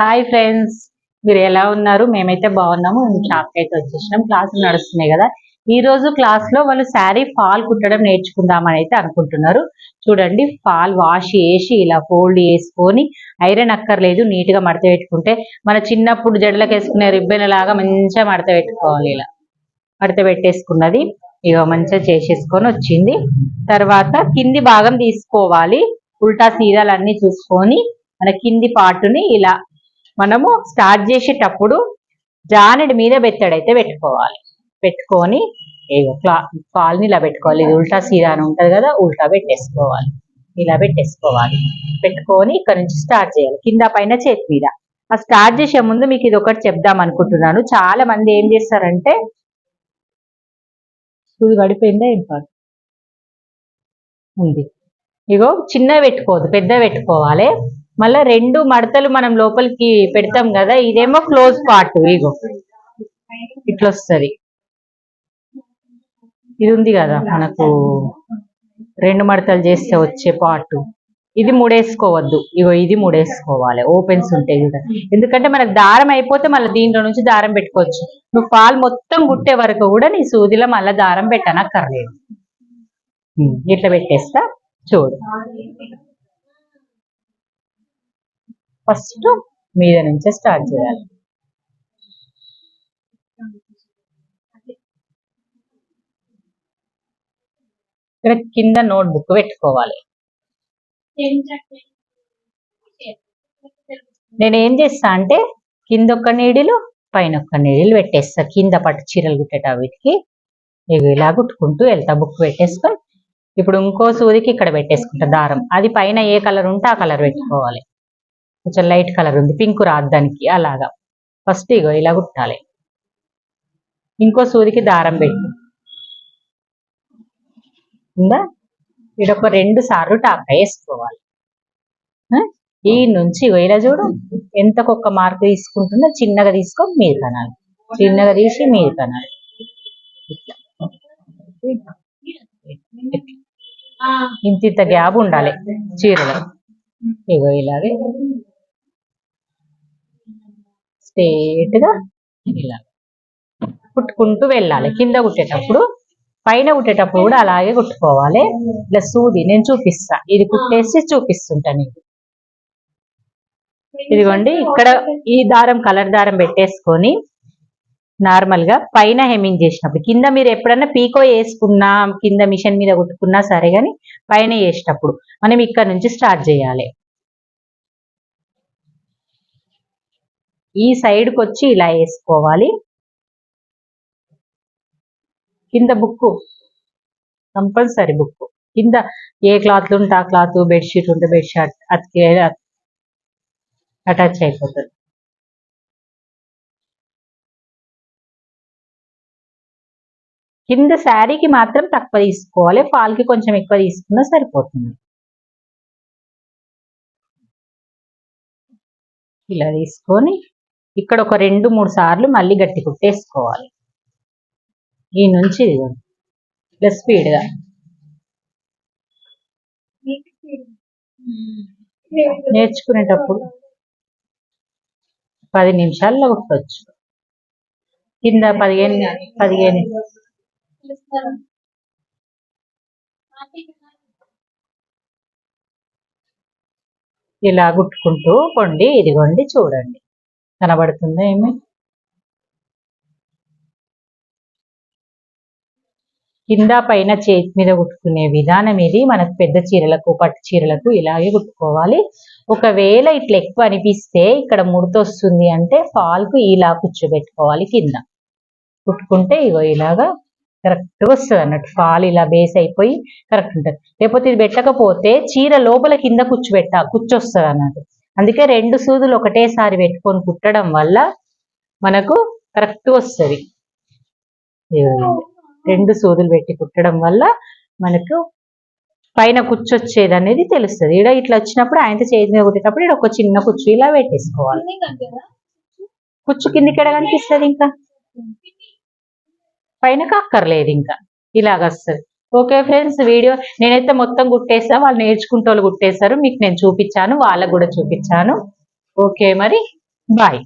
Hi friends మీరు ఎలా ఉన్నారు? మేమైతే బాగున్నాము. షాప్ అయితే వచ్చేసినాం. క్లాసులు నడుస్తున్నాయి కదా. ఈ రోజు క్లాస్లో వాళ్ళు శారీ ఫాల్ కుట్టడం నేర్చుకుందామని అయితే అనుకుంటున్నారు. చూడండి ఫాల్ వాష్ చేసి ఇలా ఫోల్డ్ చేసుకొని ఐరన్ అక్కర్లేదు నీట్గా మడత పెట్టుకుంటే మన చిన్నప్పుడు జడలకు వేసుకునే రిబ్బెన్ లాగా మంచిగా మడత పెట్టుకోవాలి ఇలా. మడత పెట్టేసుకున్నది. ఇక మంచిగా చేసేసుకొని వచ్చింది. తర్వాత కింది భాగం తీసుకోవాలి. ఉల్టా సీరాలు అన్ని చూసుకొని మన కింది పాటుని ఇలా మనము స్టార్ట్ చేసేటప్పుడు జానెడ్ మీద బెత్తడైతే పెట్టుకోవాలి. పెట్టుకొని క్లా కాల్ని ఇలా పెట్టుకోవాలి. ఇది ఉల్టా సీదా అని ఉంటుంది కదా ఉల్టా పెట్టేసుకోవాలి. ఇలా పెట్టేసుకోవాలి. పెట్టుకొని ఇక్కడ నుంచి స్టార్ట్ చేయాలి. కింద పైన చేతి మీద. ఆ స్టార్ట్ చేసే ముందు మీకు ఇది ఒకటి చెప్దాం అనుకుంటున్నాను. చాలా మంది ఏం చేస్తారంటే ఇది పడిపోయిందా ఏం కాదు ఉంది. ఇగో చిన్న పెట్టుకోవద్దు పెద్ద పెట్టుకోవాలి. మళ్ళా రెండు మడతలు మనం లోపలికి పెడతాం కదా ఇదేమో క్లోజ్ పార్ట్ ఇగో ఇట్లా వస్తుంది ఇది ఉంది కదా మనకు రెండు మడతలు చేస్తే వచ్చే పార్ట్ ఇది ముడేసుకోవద్దు. ఇగో ఇది ముడేసుకోవాలి. ఓపెన్స్ ఉంటాయి కదా ఎందుకంటే మనకు దారం అయిపోతే మళ్ళీ దీంట్లో నుంచి దారం పెట్టుకోవచ్చు. నువ్వు పాలు మొత్తం గుట్టే వరకు కూడా నీ సూదిలో మళ్ళీ దారం పెట్టనక్కర్లేదు. ఇట్లా పెట్టేస్తా. చూడు. ఫస్ట్ మీద నుంచే స్టార్ట్ చేయాలి. ఇక్కడ కింద నోట్ బుక్ పెట్టుకోవాలి. నేను ఏం చేస్తా అంటే కింద ఒక్క నీడిలు పైన ఒక్క నీడిలు పెట్టేస్తా. కింద పట్టు చీరలు కుట్టేట వీటికి. ఇవి ఇలా కుట్టుకుంటూ వెళ్తా బుక్ పెట్టేసుకొని. ఇప్పుడు ఇంకో సూదికి ఇక్కడ పెట్టేసుకుంటా దారం. అది పైన ఏ కలర్ ఉంటే ఆ కలర్ పెట్టుకోవాలి. కొంచెం లైట్ కలర్ ఉంది. పింక్ రాద్దానికి అలాగా. ఫస్ట్ ఇగో ఇలా కుట్టాలి. ఇంకో సూదికి దారం పెట్టు. ఉందా? ఇడొక రెండు సార్లు టాకా వేసుకోవాలి. ఈ నుంచి ఇగో ఇలా చూడు. ఎంతకొక్క మార్కు తీసుకుంటుందో చిన్నగా తీసుకో మీరు కనాలి. చిన్నగా తీసి మీరు కనాలి. ఇంత ఇంత గ్యాప్ ఉండాలి చీరలో. ఇగో ఇలాగే. స్ట్రేట్గా ఇలా కుట్టుకుంటూ వెళ్ళాలి. కింద కుట్టేటప్పుడు పైన కుట్టేటప్పుడు కూడా అలాగే కుట్టుకోవాలి. ఇలా సూది నేను చూపిస్తా. ఇది కుట్టేసి చూపిస్తుంటా నీకు. ఇదిగోండి ఇక్కడ ఈ దారం కలర్ దారం పెట్టేసుకొని నార్మల్గా పైన హెమ్మింగ్ చేసినప్పుడు కింద మీరు ఎప్పుడన్నా పీకో వేసుకున్నా కింద మిషన్ మీద కుట్టుకున్నా సరే కానీ పైన వేసేటప్పుడు మనం ఇక్కడ నుంచి స్టార్ట్ చేయాలి. ఈ సైడ్కి వచ్చి ఇలా వేసుకోవాలి. కింద బుక్కు. Compulsory book. కింద ఏ క్లాత్లు ఉంటే ఆ క్లాత్ బెడ్షీట్ ఉంటే బెడ్షీట్ అతికే అటాచ్ అయిపోతుంది. కింద శారీకి మాత్రం తక్కువ తీసుకోవాలి. ఫాల్కి కొంచెం ఎక్కువ తీసుకున్నా సరిపోతుంది. ఇలా తీసుకొని ఇక్కడ ఒక రెండు మూడు సార్లు మళ్ళీ గట్టి కుట్టేసుకోవాలి. ఈ నుంచి ఇదిగోండి. స్పీడ్గా నేర్చుకునేటప్పుడు పది నిమిషాల్లో కుట్టచ్చు. కింద పదిహేను పదిహేను. ఇలా కుట్టుకుంటూ కొండి ఇదిగోండి చూడండి. కనబడుతుందా ఏమి? కింద పైన చేతి మీద కుట్టుకునే విధానం ఇది. మనకు పెద్ద చీరలకు పట్టు చీరలకు ఇలాగే కుట్టుకోవాలి. ఒకవేళ ఇట్లా ఎక్కువ అనిపిస్తే ఇక్కడ ముడత వస్తుంది అంటే ఫాల్కు ఇలా కూర్చోబెట్టుకోవాలి కింద. కుట్టుకుంటే ఇగో ఇలాగా కరెక్ట్ వస్తుంది అన్నట్టు. ఫాల్ ఇలా బేస్ అయిపోయి కరెక్ట్ ఉంటుంది. లేకపోతే ఇది పెట్టకపోతే చీర లోపల కింద కూర్చోబెట్ట కూర్చొస్తుంది అన్నట్టు. అందుకే రెండు సూదులు ఒకటేసారి పెట్టుకొని కుట్టడం వల్ల మనకు కరెక్ట్ వస్తుంది. రెండు సూదులు పెట్టి కుట్టడం వల్ల మనకు పైన కూర్చొచ్చేది అనేది తెలుస్తుంది. ఇక్కడ ఇట్లా వచ్చినప్పుడు ఆయనతో చేతి మీద కుట్టేటప్పుడు ఇక్కడ ఒక చిన్న కుచ్చు ఇలా పెట్టేసుకోవాలి. కుచ్చు కిందికి కనిపిస్తుంది ఇంకా? పైన కక్కర్లేదు ఇంకా. ఇలాగ వస్తుంది. ఓకే ఫ్రెండ్స్ వీడియో నేనైతే మొత్తం కుట్టేసా వాళ్ళు నేర్చుకుంటే వాళ్ళు కుట్టేశారు మీకు నేను చూపించాను వాళ్ళకు కూడా చూపించాను. ఓకే మరి బాయ్.